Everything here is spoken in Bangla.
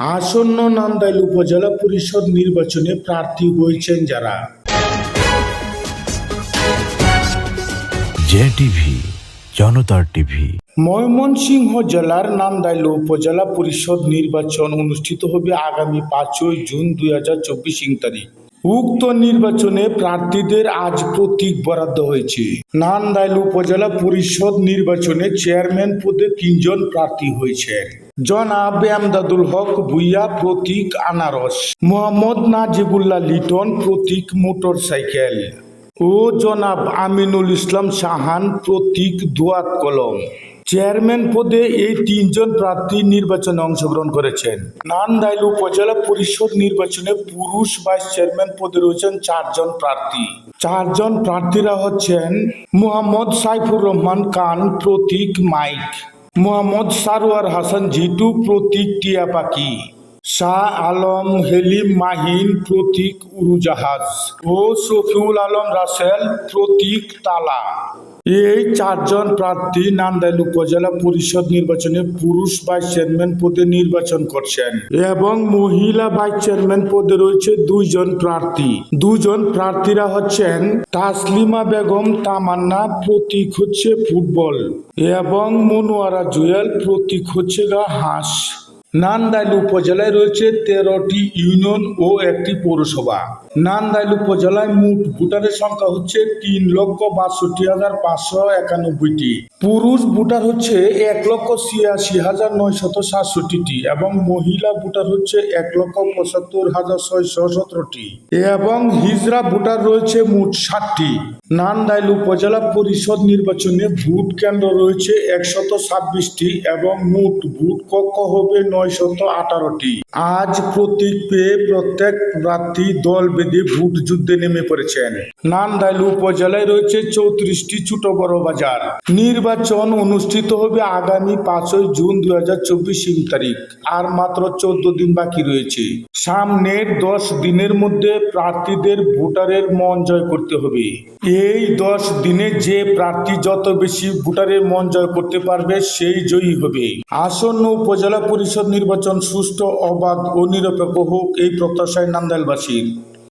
আসন্ন নান্দাইল উপজেলা পরিষদ নির্বাচনে প্রার্থী হয়েছেন যারা। জে টিভি জনতার টিভি। ময়মনসিংহ জেলার নান্দাইল উপজেলা পরিষদ নির্বাচন অনুষ্ঠিত হবে আগামী পাঁচই জুন দুই হাজার চব্বিশ ইং তারিখ। উক্ত নির্বাচনে প্রার্থীদের আজ প্রতীক বরাদ্দ হয়েছে। নান্দাইল উপজেলা পরিষদ নির্বাচনে চেয়ারম্যান পদে তিনজন প্রার্থী হয়েছেন। জনাব আমদাদুল হক ভুইয়া প্রতীক আনারস, মোহাম্মদ নাজিবুল্লাহ লিটন প্রতীক মোটরসাইকেল ও জনাব আমিনুল ইসলাম সাহান প্রতীক দোয়াত কলম। চেয়ারম্যান পদে এই তিনজন প্রার্থী নির্বাচনে অংশগ্রহণ করেছেন। নান্দাইল উপজেলা পরিষদ নির্বাচনে পুরুষ ভাইস চেয়ারম্যান পদে রয়েছেন চারজন প্রার্থী। চারজন প্রার্থীরা হচ্ছেন মোহাম্মদ সাইফুর রহমান খান প্রতীক মাইক। মোহাম্মদ সারোয়ার হাসান জিটু প্রতীক টিয়া পাখি, শাহ আলম হেলিম মাহিন প্রতীক উড়োজাহাজ ও শফিউল আলম রাসেল প্রতীক তালা। এই চারজন প্রার্থী নান্দাইল উপজেলা পরিষদ নির্বাচনে পুরুষ ভাইস চেয়ারম্যান পদে নির্বাচন করছেন এবং মহিলা ভাইস চেয়ারম্যান পদে রয়েছে দুইজন প্রার্থী। দুজন প্রার্থীরা হচ্ছেন তাসলিমা বেগম, তামান্না, প্রতীক হচ্ছে ফুটবল এবং মনোয়ারা জুয়েল, প্রতীক হচ্ছে গা হাঁস। নান্দাইল উপজেলায় রয়েছে তেরোটি ইউনিয়ন ও একটি পৌরসভা। নান্দাইল উপজেলায় মোট ভোটারের সংখ্যা হচ্ছে তিন লক্ষ বাষট্টি হাজার পাঁচশো একানব্বইটি। পুরুষ ভোটার হচ্ছে এক লক্ষ ছিয়াশি হাজার নয়শত সাতষট্টিটি এবং মহিলা ভোটার হচ্ছে এক লক্ষ পঁচাত্তর হাজার ছয়শো সতেরোটি। এবং হিজরা ভোটার রয়েছে মোট ষাটটি। নান্দাইল উপজেলা পরিষদ নির্বাচনে ভোট কেন্দ্র রয়েছে একশত ছাব্বিশটি এবং মোট ভোট কক্ষ হবে নয়শত আঠারোটি। আজ প্রতীক পেয়ে প্রত্যেক প্রার্থী দল বেঁধে ভোট যুদ্ধে নেমে পড়েছেন। নান্দাইল উপজেলায় রয়েছে চৌত্রিশটি ছোট বড় বাজার। নির্বাচন অনুষ্ঠিত হবে আগামী পাঁচই জুন দুই হাজার চব্বিশ তারিখ, আর মাত্র চোদ্দ দিন বাকি রয়েছে। সামনের দশ দিনের মধ্যে প্রার্থীদের ভোটারের মন জয় করতে হবে। এই দশ দিনে যে প্রার্থী যত বেশি ভোটারের মন জয় করতে পারবে, সেই জয়ী হবে। আসন্ন উপজেলা পরিষদ নির্বাচন সুষ্ঠু অবাধ ও নিরপেক্ষ হোক এই প্রত্যাশায় নান্দাইলবাসীর